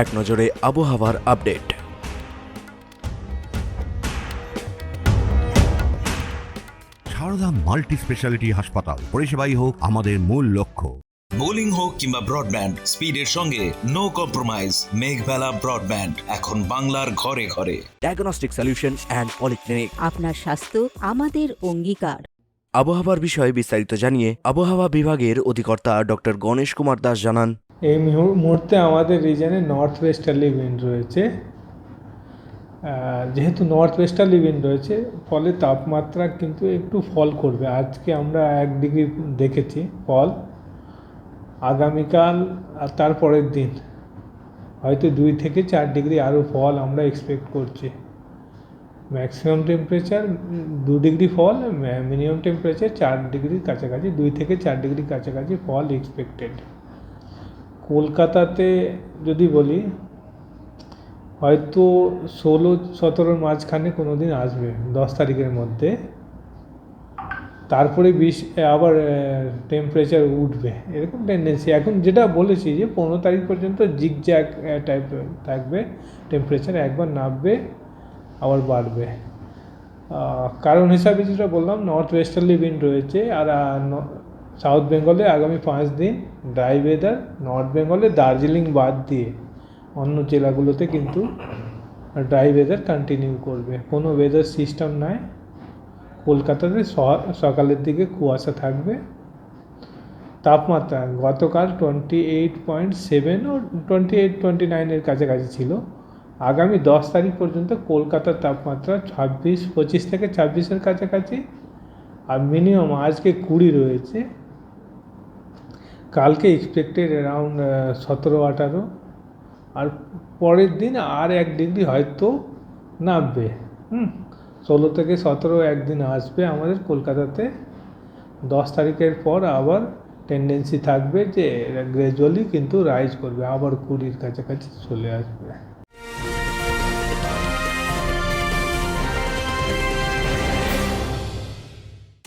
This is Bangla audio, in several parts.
এক নজরে আবহাওয়ার আপডেট। সারদা মাল্টি স্পেশালিটি হাসপাতাল পরিষেবাই হোক আমাদের মূল লক্ষ্য। বোলিং হোক কিংবা ব্রডব্যান্ড স্পিডের সঙ্গে নো কম্প্রোমাইজ মেঘবেলা ব্রডব্যান্ড এখন বাংলার ঘরে ঘরে। ডায়াগনস্টিক সলিউশন অ্যান্ড পলিক্লিনিক আপনার স্বাস্থ্য আমাদের অঙ্গীকার। আবহাওয়ার বিষয়ে বিস্তারিত জানিয়ে আবহাওয়া বিভাগের অধিকর্তা ডক্টর গণেশ কুমার দাস জানান এই মুহূর- মুহূর্তে আমাদের রিজনে নর্থ ওয়েস্টার্লি উইন্ড রয়েছে। যেহেতু নর্থ ওয়েস্টার্লি উইন্ড রয়েছে, ফলে তাপমাত্রা কিন্তু একটু ফল করবে। আজকে আমরা এক ডিগ্রি দেখেছি ফল আগামীকাল আর তারপরের দিন হয়তো দুই থেকে চার ডিগ্রি আরও ফল আমরা এক্সপেক্ট করছি। ম্যাক্সিমাম টেম্পারেচার দু ডিগ্রি ফল মিনিমাম টেম্পারেচার চার ডিগ্রির কাছাকাছি, দুই থেকে চার ডিগ্রির কাছাকাছি ফল এক্সপেক্টেড কলকাতাতে যদি বলি, হয়তো ষোলো সতেরোর মাঝখানে কোনো দিন আসবে, দশ তারিখের মধ্যে। তারপরে বিশ, আবার টেম্পারেচার উঠবে। এরকম টেন্ডেন্সি এখন যেটা বলেছি যে, পনেরো তারিখ পর্যন্ত জিগ জিগজ্যাগ টাইপ থাকবে। টেম্পারেচার একবার নামবে, আবার বাড়বে। কারণ হিসাবে যেটা বললাম নর্থ ওয়েস্টার্লি উইন্ড রয়েছে, আর সাউথ বেঙ্গলে আগামী পাঁচ দিন ড্রাই ওয়েদার নর্থ বেঙ্গলে দার্জিলিং বাদ দিয়ে অন্য জেলাগুলোতে কিন্তু ড্রাই ওয়েদার কন্টিনিউ করবে। কোনো ওয়েদার সিস্টেম নাই। কলকাতাতে সকালের দিকে কুয়াশা থাকবে। তাপমাত্রা গতকাল টোয়েন্টি এইট পয়েন্ট সেভেন ও টোয়েন্টি এইট টোয়েন্টি নাইনের কাছাকাছি ছিল। আগামী দশ তারিখ পর্যন্ত কলকাতার তাপমাত্রা ছাব্বিশ, পঁচিশ থেকে ছাব্বিশের কাছাকাছি। আর মিনিমাম আজকে কুড়ি রয়েছে। কালকে এক্সপেক্টেড অ্যারাউন্ড সতেরো, আঠারো। আর পরের দিন আর এক ডিগ্রি হয়তো নামবে। হুম, ষোলো থেকে সতেরো একদিন আসবে আমাদের কলকাতাতে। দশ তারিখের পর আবার টেন্ডেন্সি থাকবে যে গ্র্যাজুয়ালি কিন্তু রাইজ করবে, আবার কুড়ির কাছাকাছি চলে আসবে।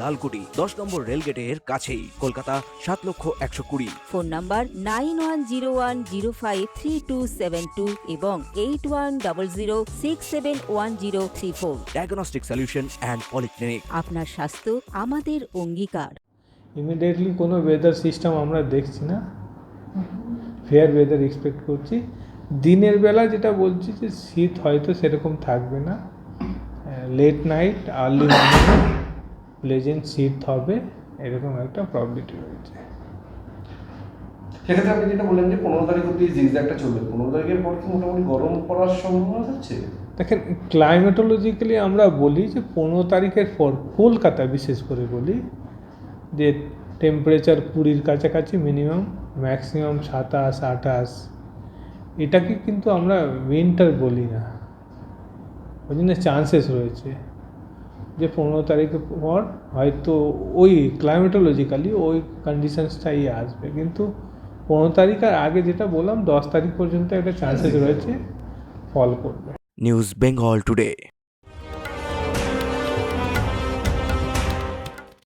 লালকুটি দশ নম্বর রেলগেটের কাছেই। কলকাতা সাত লক্ষ একশো কুড়ি। Phone number nine one zero one zero five three two seven two এবং eight one double zero six seven one zero three four. Diagnostic solution and polyclinic আপনার স্বাস্থ্য আমাদের অঙ্গীকার। ইমিডিয়েটলি কোনো ওয়েদার সিস্টেম আমরা দেখছি না। ফেয়ার ওয়েদার এক্সপেক্ট করছি। দিনের বেলা যেটা বলছি যে শীত হয়তো সেরকম থাকবে না। Late night early morning pleasant শীত হবে এরকম একটা প্রবলিটি রয়েছে। সেক্ষেত্রে আপনি যেটা বললেন যে পনেরো তারিখ অব্দি জিগজ্যাগটা চলবে। পনেরো তারিখের পর কি মোটামুটি গরম পড়ার সম্ভাবনা থাকছে? দেখেন ক্লাইমেটোলজিক্যালি আমরা বলি যে পনেরো তারিখের পর কলকাতা বিশেষ করে বলি যে টেম্পারেচার কুড়ির কাছাকাছি মিনিমাম ম্যাক্সিমাম সাতাশ আঠাশ এটাকে কিন্তু আমরা উইন্টার বলি না। ওই জন্য চান্সেস রয়েছে। যে পনেরো তারিখের পর হয়তো ওই ক্লাইমেটোলজিক্যালি ওই কন্ডিশনসটাই আসবে। কিন্তু পনেরো তারিখ আর আগে যেটা বললাম, দশ তারিখ পর্যন্ত একটা চান্সেস রয়েছে ফল করবে। News Bengal today